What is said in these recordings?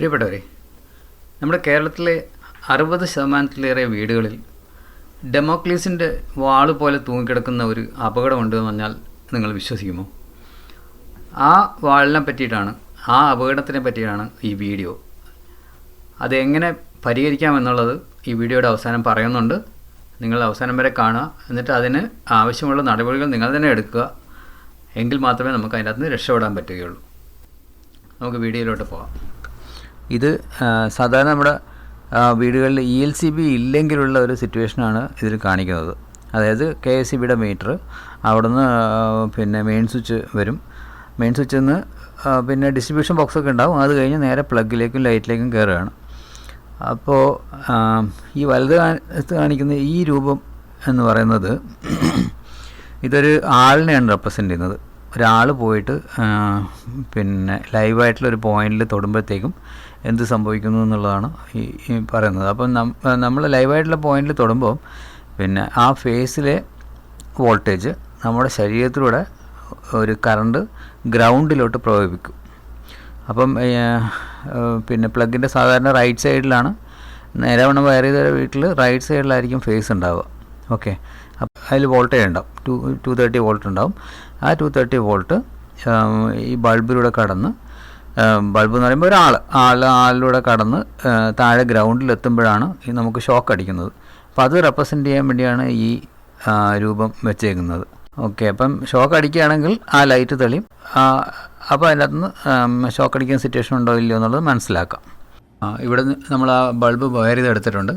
പ്രിയപ്പെട്ടവരെ നമ്മുടെ കേരളത്തിലെ അറുപത് ശതമാനത്തിലേറെ വീടുകളിൽ ഡെമോക്ലീസിന്റെ വാൾ പോലെ തൂങ്ങിക്കിടക്കുന്ന ഒരു അപകടമുണ്ട് എന്ന് പറഞ്ഞാൽ നിങ്ങൾ വിശ്വസിക്കുമോ? ആ വാളിനെ പറ്റിയിട്ടാണ് ആ അപകടത്തിനെ പറ്റിയാണ് ഈ വീഡിയോ. അതെങ്ങനെ പരിഹരിക്കാമെന്നുള്ളത് ഈ വീഡിയോയുടെ അവസാനം പറയുന്നുണ്ട്. നിങ്ങൾ അവസാനം വരെ കാണുക. എന്നിട്ട് അതിന് ആവശ്യമുള്ള നടപടികൾ നിങ്ങൾ തന്നെ എടുക്കുക. എങ്കിൽ മാത്രമേ നമുക്ക് അതിനകത്ത് നിന്ന് രക്ഷപ്പെടാൻ പറ്റുകയുള്ളൂ. നമുക്ക് വീഡിയോയിലോട്ട് പോകാം. ഇത് സാധാരണ നമ്മുടെ വീടുകളിൽ ഇ എൽ സി ബി ഇല്ലെങ്കിലുള്ള ഒരു സിറ്റുവേഷനാണ് ഇതിൽ കാണിക്കുന്നത്. അതായത് കെ എസ് സി ബിയുടെ മീറ്റർ അവിടുന്ന് പിന്നെ മെയിൻ സ്വിച്ച് വരും. മെയിൻ സ്വിച്ചിൽ നിന്ന് പിന്നെ ഡിസ്ട്രിബ്യൂഷൻ ബോക്സൊക്കെ ഉണ്ടാവും. അത് കഴിഞ്ഞ് നേരെ പ്ലഗിലേക്കും ലൈറ്റിലേക്കും കയറുകയാണ്. അപ്പോൾ ഈ വലത് കാണിക്കുന്ന ഈ രൂപം എന്ന് പറയുന്നത് ഇതൊരു ആളിനെയാണ് റെപ്രസെന്റ് ചെയ്യുന്നത്. ഒരാൾ പോയിട്ട് പിന്നെ ലൈവായിട്ടുള്ള ഒരു പോയിന്റിൽ തൊടുമ്പോഴത്തേക്കും എന്ത് സംഭവിക്കുന്നു എന്നുള്ളതാണ് ഈ പറയുന്നത്. അപ്പം നമ്മൾ ലൈവായിട്ടുള്ള പോയിന്റിൽ തൊടുമ്പോൾ പിന്നെ ആ ഫേസിലെ വോൾട്ടേജ് നമ്മുടെ ശരീരത്തിലൂടെ ഒരു കറണ്ട് ഗ്രൗണ്ടിലോട്ട് പ്രവഹിപ്പിക്കും. അപ്പം പിന്നെ പ്ലഗിന്റെ സാധാരണ റൈറ്റ് സൈഡിലാണ് നേരവണ്ണം വയർ ചെയ്ത വീട്ടിൽ റൈറ്റ് സൈഡിലായിരിക്കും ഫേസ് ഉണ്ടാവുക. ഓക്കെ? അതിൽ വോൾട്ടേജ് ഉണ്ടാവും. ടു ടു തേർട്ടി വോൾട്ട് ഉണ്ടാവും. ആ ടു തേർട്ടി വോൾട്ട് ഈ ബൾബിലൂടെ കടന്ന് ബൾബ് എന്ന് പറയുമ്പോൾ ഒരാൾ ആൾ ആളിലൂടെ കടന്ന് താഴെ ഗ്രൗണ്ടിൽ എത്തുമ്പോഴാണ് നമുക്ക് ഷോക്ക് അടിക്കുന്നത്. അപ്പോൾ അത് റെപ്രസെന്റ് ചെയ്യാൻ വേണ്ടിയാണ് ഈ രൂപം വെച്ചേക്കുന്നത്. ഓക്കെ അപ്പം ഷോക്ക് അടിക്കുകയാണെങ്കിൽ ആ ലൈറ്റ് തെളിയും. അപ്പോൾ അതിനകത്ത് നിന്ന് ഷോക്ക് അടിക്കുന്ന സിറ്റുവേഷൻ ഉണ്ടോ ഇല്ലയോ എന്നുള്ളത് മനസ്സിലാക്കാം. ഇവിടെ നമ്മൾ ആ ബൾബ് വയർ ചെയ്തെടുത്തിട്ടുണ്ട്.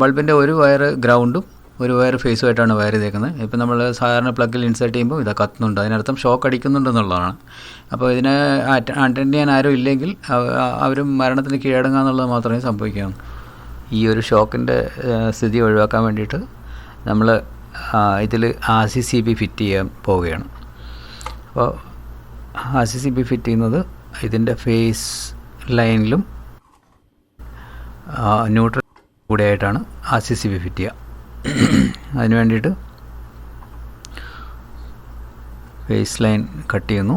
ബൾബിന്റെ ഒരു വയർ ഗ്രൗണ്ടും ഒരു വയർ ഫേസുമായിട്ടാണ് വയർ ചെയ്തേക്കുന്നത്. ഇപ്പം നമ്മൾ സാധാരണ പ്ലഗിൽ ഇൻസേർട്ട് ചെയ്യുമ്പോൾ ഇത് കത്തുന്നുണ്ട്. അതിനർത്ഥം ഷോക്ക് അടിക്കുന്നുണ്ടെന്നുള്ളതാണ് അപ്പോൾ ഇതിനെ അറ്റൻഡ് ചെയ്യാൻ ആരും ഇല്ലെങ്കിൽ അവർ മരണത്തിന് കീഴടങ്ങുക എന്നുള്ളത് മാത്രമേ സംഭവിക്കുകയാണ് ഈ ഒരു ഷോക്കിന്റെ സ്ഥിതി ഒഴിവാക്കാൻ വേണ്ടിയിട്ട് നമ്മൾ ഇതിൽ R C C B fit ചെയ്യാൻ പോവുകയാണ്. അപ്പോൾ R C C B fit ചെയ്യുന്നത് ഇതിന്റെ ഫേസ് ലൈനിലും neutral കൂടെയായിട്ടാണ് R C C B fit ചെയ്യുക. അതിന് വേണ്ടിയിട്ട് ഫേസ് ലൈൻ കട്ട് ചെയ്യുന്നു.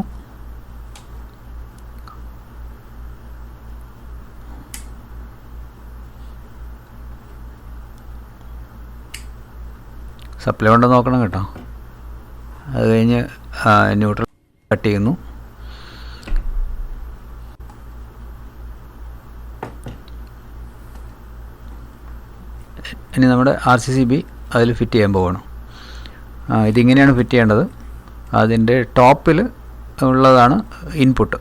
സപ്ലൈ ഉണ്ടോ നോക്കണം കേട്ടോ. അത് കഴിഞ്ഞ് ന്യൂട്രൽ കട്ട് ചെയ്യുന്നു. ഇനി നമ്മുടെ ആർ സി സി ബി അതിൽ ഫിറ്റ് ചെയ്യാൻ പോകണം ഇതിങ്ങനെയാണ് ഫിറ്റ് ചെയ്യേണ്ടത്. അതിന്റെ ടോപ്പിൽ ഉള്ളതാണ് ഇൻപുട്ട്.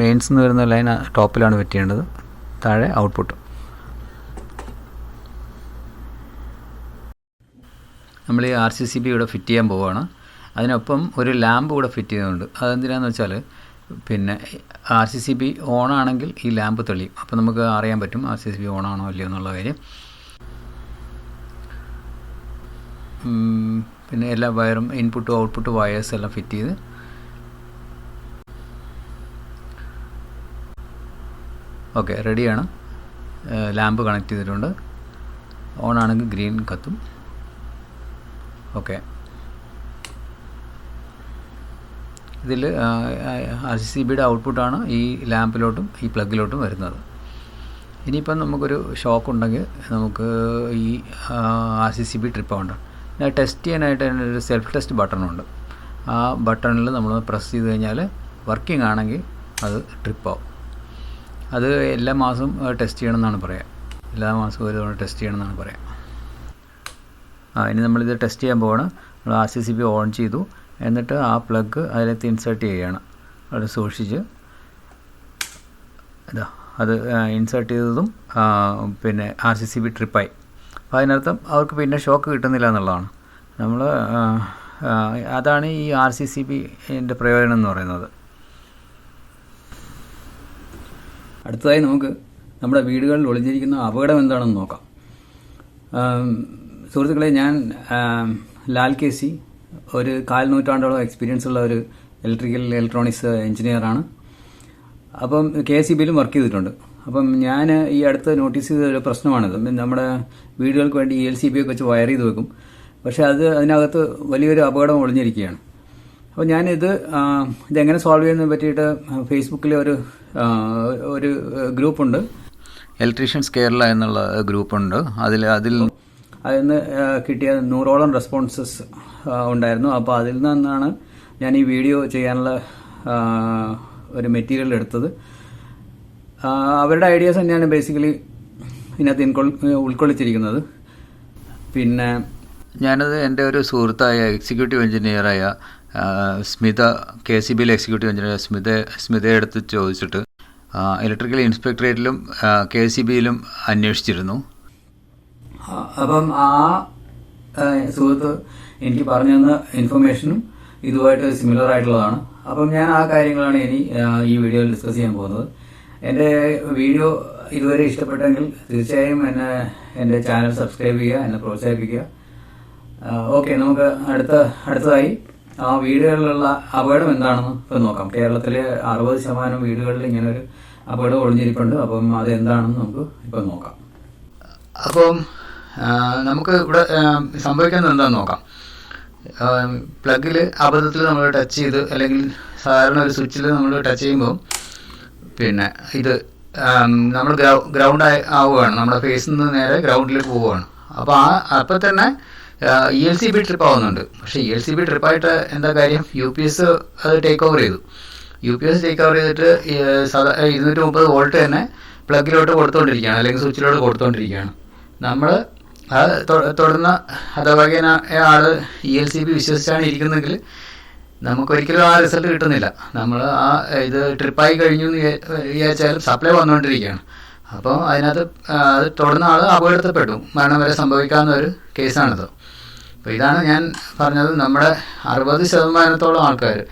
മെയിൻസ് എന്ന് വരുന്ന ലൈൻ ടോപ്പിലാണ് ഫിറ്റ് ചെയ്യേണ്ടത്. താഴെ ഔട്ട്പുട്ട് നമ്മൾ ഈ ആർ സി സി ബി ഇവിടെ ഫിറ്റ് ചെയ്യാൻ പോവുകയാണ് അതിനൊപ്പം ഒരു ലാമ്പ് കൂടെ ഫിറ്റ് ചെയ്യുന്നുണ്ട്. അതെന്തിനാന്ന് വെച്ചാൽ പിന്നെ ആർ സി സി ബി ഓണാണെങ്കിൽ ഈ ലാമ്പ് തെളിയും. അപ്പോൾ നമുക്ക് അറിയാൻ പറ്റും ആർ സി സി ബി ഓണാണോ അല്ലയോ എന്നുള്ള കാര്യം. പിന്നെ എല്ലാ വയറും ഇൻപുട്ടും ഔട്ട്പുട്ട് വയേഴ്സ് എല്ലാം ഫിറ്റ് ചെയ്ത്. ഓക്കെ റെഡിയാണ് ലാമ്പ് കണക്ട് ചെയ്തിട്ടുണ്ട്. ഓൺ ആണെങ്കിൽ ഗ്രീൻ കത്തും. ഓക്കെ ഇതിൽ ആർ സി ബിയുടെ ഔട്ട്പുട്ടാണ് ഈ ലാമ്പിലോട്ടും ഈ പ്ലഗിലോട്ടും വരുന്നത്. ഇനിയിപ്പം നമുക്കൊരു ഷോക്ക് ഉണ്ടെങ്കിൽ നമുക്ക് ഈ R C C B trip പിന്നെ ടെസ്റ്റ് ചെയ്യാനായിട്ട് ഒരു സെൽഫ് ടെസ്റ്റ് ബട്ടണുണ്ട് ആ ബട്ടണിൽ നമ്മൾ പ്രസ് ചെയ്ത് കഴിഞ്ഞാൽ വർക്കിംഗ് ആണെങ്കിൽ അത് ട്രിപ്പ് ആവും. അത് എല്ലാ മാസവും ടെസ്റ്റ് ചെയ്യണം എന്നാണ് പറയുക എല്ലാ മാസവും ഒരു തവണ ടെസ്റ്റ് ചെയ്യണമെന്നാണ് പറയുക ആ ഇനി നമ്മളിത് ടെസ്റ്റ് ചെയ്യാൻ പോവാണ്. നമ്മൾ R C C B on ചെയ്തു. എന്നിട്ട് ആ പ്ലഗ് അതിലേക്ക് ഇൻസേർട്ട് ചെയ്യുകയാണ് അവിടെ സൂക്ഷിച്ച് ഇതാ അത് ഇൻസേർട്ട് ചെയ്തതും പിന്നെ ആർ സി സി ബി ട്രിപ്പായി അപ്പോൾ അതിനർത്ഥം അവർക്ക് പിന്നെ ഷോക്ക് കിട്ടുന്നില്ല എന്നുള്ളതാണ്. നമ്മൾ അതാണ് ഈ ആർ സി സി ബിന്റെ പ്രയോജനം എന്ന് പറയുന്നത്. അടുത്തതായി നമുക്ക് നമ്മുടെ വീടുകളിൽ ഒളിഞ്ഞിരിക്കുന്ന അപകടം എന്താണെന്ന് നോക്കാം. സുഹൃത്തുക്കളെ ഞാൻ ലാൽ കെ സി ഒരു കാൽ നൂറ്റാണ്ടോളം എക്സ്പീരിയൻസ് ഉള്ള ഒരു ഇലക്ട്രിക്കൽ ഇലക്ട്രോണിക്സ് എഞ്ചിനീയറാണ് അപ്പം കെ സി ബിയിലും വർക്ക് ചെയ്തിട്ടുണ്ട്. അപ്പം ഞാൻ ഈ അടുത്ത് നോട്ടീസ് ചെയ്ത ഒരു പ്രശ്നമാണിത്. നമ്മുടെ വീടുകൾക്ക് വേണ്ടി എൽ സി ബി ഒക്കെ വെച്ച് വയർ ചെയ്ത് വെക്കും. പക്ഷേ അത് അതിനകത്ത് വലിയൊരു അപകടം ഒളിഞ്ഞിരിക്കുകയാണ്. അപ്പോൾ ഞാനിത് ഇതെങ്ങനെ സോൾവ് ചെയ്യുന്നതിനെ പറ്റിയിട്ട് ഫേസ്ബുക്കിൽ ഒരു ഒരു ഗ്രൂപ്പുണ്ട്. ഇലക്ട്രീഷ്യൻസ് കേരള എന്നുള്ള ഗ്രൂപ്പുണ്ട്. അതിൽ അതിൽ അതിൽ നിന്ന് കിട്ടിയ നൂറോളം റെസ്പോൺസസ് ഉണ്ടായിരുന്നു. അപ്പോൾ അതിൽ നിന്നാണ് ഞാൻ ഈ വീഡിയോ ചെയ്യാനുള്ള ഒരു മെറ്റീരിയൽ എടുത്തത്. അവരുടെ ഐഡിയാസ് തന്നെയാണ് ബേസിക്കലി ഇതിനകത്ത് ഇൻകൊൾ ഉൾക്കൊള്ളിച്ചിരിക്കുന്നത്. പിന്നെ ഞാനത് എന്റെ ഒരു സുഹൃത്തായ എക്സിക്യൂട്ടീവ് എഞ്ചിനീയറായ സ്മിത കെ സി ബിയിലെ എക്സിക്യൂട്ടീവ് എഞ്ചിനീയർ സ്മിത സ്മിതയെ അടുത്ത് ചോദിച്ചിട്ട് ഇലക്ട്രിക്കൽ ഇൻസ്പെക്ടറേറ്റിലും കെ സി ബിയിലും അന്വേഷിച്ചിരുന്നു. അപ്പം ആ ആ, സുഹൃത്ത് എനിക്ക് പറഞ്ഞു തന്ന ഇൻഫർമേഷനും ഇതുമായിട്ട് സിമിലർ ആയിട്ടുള്ളതാണ്. അപ്പം ഞാൻ ആ കാര്യങ്ങളാണ് ഇനി ഈ വീഡിയോയിൽ ഡിസ്കസ് ചെയ്യാൻ പോകുന്നത്. എന്റെ വീഡിയോ ഇതുവരെ ഇഷ്ടപ്പെട്ടെങ്കിൽ തീർച്ചയായും എന്നെ എന്റെ ചാനൽ സബ്സ്ക്രൈബ് ചെയ്യുക എന്നെ പ്രോത്സാഹിപ്പിക്കുക. ഓക്കെ നമുക്ക് അടുത്ത അടുത്തതായി. ആ വീടുകളിലുള്ള അപകടം എന്താണെന്ന് ഇപ്പം നോക്കാം. കേരളത്തിലെ അറുപത് ശതമാനം വീടുകളിൽ ഇങ്ങനെ ഒരു അപകടം ഒളിഞ്ഞിരിപ്പുണ്ട്. അപ്പം അത് എന്താണെന്ന് നമുക്ക് ഇപ്പം നോക്കാം. അപ്പം നമുക്ക് ഇവിടെ സംഭവിക്കുന്നത് എന്താണെന്ന് നോക്കാം. പ്ലഗിൽ അബദ്ധത്തിൽ നമ്മൾ ടച്ച് ചെയ്ത് അല്ലെങ്കിൽ സാധാരണ ഒരു സ്വിച്ചിൽ നമ്മൾ ടച്ച് ചെയ്യുമ്പോൾ പിന്നെ ഇത് നമ്മൾ ഗ്രൗണ്ട് ആവുകയാണ്. നമ്മുടെ ഫേസിൽ നിന്ന് നേരെ ഗ്രൗണ്ടിലേക്ക് പോവുകയാണ്. അപ്പോൾ ആ അപ്പം തന്നെ E L C B trip ആവുന്നുണ്ട്. പക്ഷേ ഇ എൽ സി ബി ട്രിപ്പായിട്ട് എന്താ കാര്യം? യു പി എസ് അത് ടേക്ക് ഓവർ ചെയ്തു. U P S take over ചെയ്തിട്ട് സാധാ ഇരുന്നൂറ്റി മുപ്പത് വോൾട്ട് തന്നെ പ്ലഗിലോട്ട് കൊടുത്തുകൊണ്ടിരിക്കുകയാണ് അല്ലെങ്കിൽ സ്വിച്ചിലോട്ട് കൊടുത്തുകൊണ്ടിരിക്കുകയാണ് നമ്മൾ അത് തുടർന്ന് അഥവാ ആൾ ഇ എൽ സി ബി വിശ്വസിച്ചാണ് ഇരിക്കുന്നതെങ്കിൽ നമുക്കൊരിക്കലും ആ റിസൾട്ട് കിട്ടുന്നില്ല. നമ്മൾ ആ ഇത് ട്രിപ്പായി കഴിഞ്ഞു എന്ന് വിചാ- വിചാരിച്ചാലും സപ്ലൈ വന്നുകൊണ്ടിരിക്കുകയാണ് അപ്പോൾ അതിനകത്ത് അത് തുടർന്ന് ആൾ അപകടത്തിൽപ്പെട്ടു. മരണം വരെ സംഭവിക്കാവുന്ന ഒരു കേസാണിത് അപ്പോൾ ഇതാണ് ഞാൻ പറഞ്ഞത് നമ്മുടെ അറുപത് ശതമാനത്തോളം ആൾക്കാർ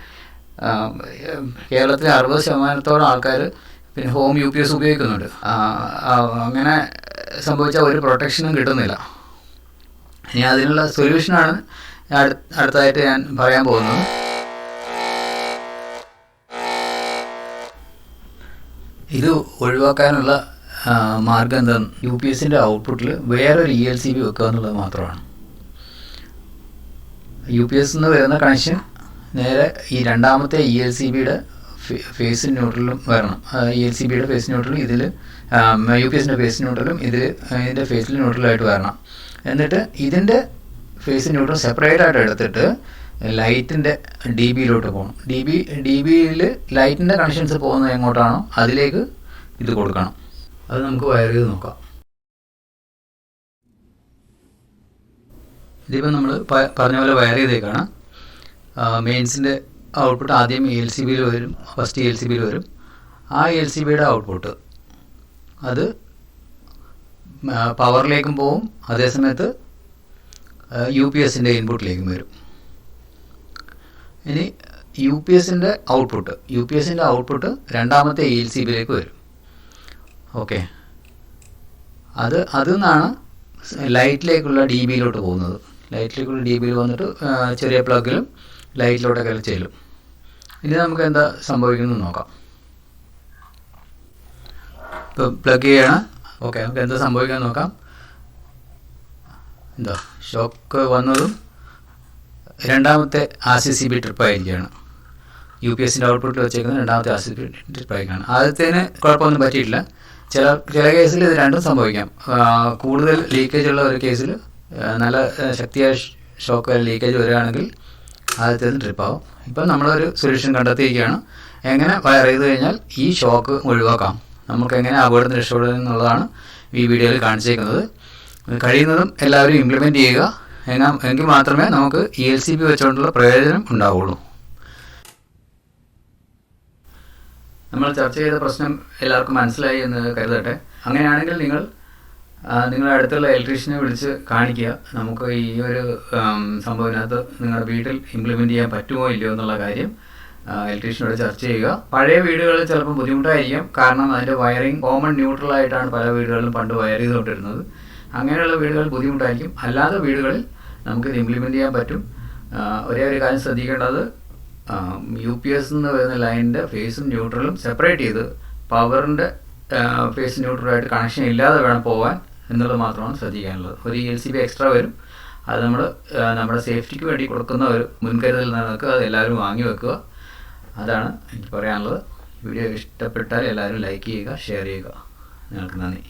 കേരളത്തിലെ അറുപത് ശതമാനത്തോളം ആൾക്കാർ പിന്നെ ഹോം യു പി എസ് ഉപയോഗിക്കുന്നുണ്ട് അങ്ങനെ സംഭവിച്ച ഒരു പ്രൊട്ടക്ഷനും കിട്ടുന്നില്ല. ഇനി അതിനുള്ള സൊല്യൂഷനാണ് അടുത്തായിട്ട് ഞാൻ പറയാൻ പോകുന്നത്. ഇത് ഒഴിവാക്കാനുള്ള മാർഗം എന്താ? യു പി എസിന്റെ ഔട്ട്പുട്ടിൽ വേറൊരു ഇ എൽ സി ബി വെക്കുക എന്നുള്ളത് മാത്രമാണ്. യു പി എസ് നിന്ന് വരുന്ന കണക്ഷൻ നേരെ ഈ രണ്ടാമത്തെ ഇ എൽ സി ബിയുടെ ഫേസ് ന്യൂട്രലും വരണം. ഇ എൽ സി ബിയുടെ ഫേസ് ന്യൂട്രലും ഇതിൽ യു പി എസിന്റെ ഫേസ് ന്യൂട്രലും ഇതിൽ ഇതിന്റെ ഫേസിൽ ന്യൂട്രലായിട്ട് വരണം. എന്നിട്ട് ഇതിന്റെ ഫേസ് ന്യൂട്രൽ സെപ്പറേറ്റ് ആയിട്ട് എടുത്തിട്ട് ലൈറ്റിന്റെ ഡി ബിയിലോട്ട് പോകണം. ഡി ബി ഡി ബിയിൽ ലൈറ്റിന്റെ കണക്ഷൻസ് പോകുന്നത് എങ്ങോട്ടാണോ അതിലേക്ക് ഇത് കൊടുക്കണം. അത് നമുക്ക് വയർ ചെയ്ത് നോക്കാം. ഇതിപ്പോൾ നമ്മൾ പറഞ്ഞ പോലെ വയർ ചെയ്തേക്കാണ്. മെയിൻസിന്റെ ഔട്ട്പുട്ട് ആദ്യം എൽ സി ബിയിൽ വരും ഫസ്റ്റ് എൽ സി ബിയിൽ വരും. ആ എൽ സി ബിയുടെ ഔട്ട്പുട്ട് അത് പവറിലേക്കും പോവും അതേസമയത്ത് യു പി എസിന്റെ ഇൻപുട്ടിലേക്കും വരും. ഇനി യു പി എസിന്റെ ഔട്ട്പുട്ട് യു പി എസിന്റെ ഔട്ട്പുട്ട് രണ്ടാമത്തെ എ എൽ സി ബിയിലേക്ക് വരും. ഓക്കെ അത് അതിൽ നിന്നാണ് ലൈറ്റിലേക്കുള്ള ഡി ബിയിലോട്ട് പോകുന്നത്. ലൈറ്റിലേക്കുള്ള ഡി ബിയിൽ വന്നിട്ട് ചെറിയ പ്ലഗിലും ലൈറ്റിലോട്ടൊക്കെ ചെല്ലും ഇനി നമുക്ക് എന്താ സംഭവിക്കുന്നത് നോക്കാം. ഇപ്പോൾ പ്ലഗ് ചെയ്യണം. ഓക്കെ നമുക്ക് എന്താ സംഭവിക്കാൻ നോക്കാം. എന്താ ഷോക്ക് വന്നതും രണ്ടാമത്തെ ആർ സി സി ബി ട്രിപ്പായിരിക്കുകയാണ് യു പി എസിന്റെ ഔട്ട്പുട്ടിൽ വെച്ചേക്കുന്നത് രണ്ടാമത്തെ ആർ സി ബി ട്രിപ്പായിരിക്കുകയാണ് ആദ്യത്തേന് കുഴപ്പമൊന്നും പറ്റിയിട്ടില്ല. ചില ചില കേസിൽ ഇത് രണ്ടും സംഭവിക്കാം. കൂടുതൽ ലീക്കേജ് ഉള്ള ഒരു കേസിൽ നല്ല ശക്തിയായ ഷോക്ക് ലീക്കേജ് വരികയാണെങ്കിൽ ആദ്യത്തേത് ട്രിപ്പാവും ഇപ്പം നമ്മളൊരു സൊല്യൂഷൻ കണ്ടെത്തിയിരിക്കുകയാണ്. എങ്ങനെ വയർ ചെയ്ത് കഴിഞ്ഞാൽ ഈ ഷോക്ക് ഒഴിവാക്കാം. നമുക്ക് എങ്ങനെ അപകടം രക്ഷപ്പെടുക എന്നുള്ളതാണ് ഈ വീഡിയോയിൽ കാണിച്ചേക്കുന്നത്. കഴിയുന്നതും എല്ലാവരും ഇംപ്ലിമെന്റ് ചെയ്യുക. എങ്കിൽ മാത്രമേ നമുക്ക് ഇ എൽ സി ബി വെച്ചുകൊണ്ടുള്ള പ്രയോജനം ഉണ്ടാവുള്ളൂ. നമ്മൾ ചർച്ച ചെയ്ത പ്രശ്നം എല്ലാവർക്കും മനസ്സിലായി എന്ന് കരുതട്ടെ. അങ്ങനെയാണെങ്കിൽ നിങ്ങൾ നിങ്ങളുടെ അടുത്തുള്ള ഇലക്ട്രീഷ്യനെ വിളിച്ച് കാണിക്കുക. നമുക്ക് ഈ ഒരു സംഭവത്തിനകത്ത് നിങ്ങളുടെ വീട്ടിൽ ഇംപ്ലിമെന്റ് ചെയ്യാൻ പറ്റുമോ ഇല്ലയോ എന്നുള്ള കാര്യം ഇലക്ട്രീഷ്യനോട് ചർച്ച ചെയ്യുക. പഴയ വീടുകളിൽ ചിലപ്പോൾ ബുദ്ധിമുട്ടായിരിക്കും. കാരണം അതിന്റെ വയറിംഗ് കോമൺ ന്യൂട്രൽ ആയിട്ടാണ് പല വീടുകളിലും പണ്ട് വയർ ചെയ്തുകൊണ്ടിരുന്നത്. അങ്ങനെയുള്ള വീടുകൾ ബുദ്ധിമുട്ടായിരിക്കും. അല്ലാത്ത വീടുകളിൽ നമുക്കിത് ഇംപ്ലിമെന്റ് ചെയ്യാൻ പറ്റും. ഒരേ ഒരു കാര്യം ശ്രദ്ധിക്കേണ്ടത് യു പി എസ് എന്ന് വരുന്ന ലൈനിന്റെ ഫേസും ന്യൂട്രലും സെപ്പറേറ്റ് ചെയ്ത് പവറിന്റെ ഫേസ് ന്യൂട്രലായിട്ട് കണക്ഷൻ ഇല്ലാതെ വേണം പോകാൻ എന്നുള്ളത് മാത്രമാണ് ശ്രദ്ധിക്കാനുള്ളത്. ഒരു എൽ സി ബി എക്സ്ട്രാ വരും. അത് നമ്മൾ നമ്മുടെ സേഫ്റ്റിക്ക് വേണ്ടി കൊടുക്കുന്ന ഒരു മുൻകരുതൽ നിലനിൽക്കുക അത് എല്ലാവരും വാങ്ങി വെക്കുക. അതാണ് എനിക്ക് പറയാനുള്ളത്. വീഡിയോ ഇഷ്ടപ്പെട്ടാൽ എല്ലാവരും ലൈക്ക് ചെയ്യുക ഷെയർ ചെയ്യുക. നിങ്ങൾക്ക് നന്ദി.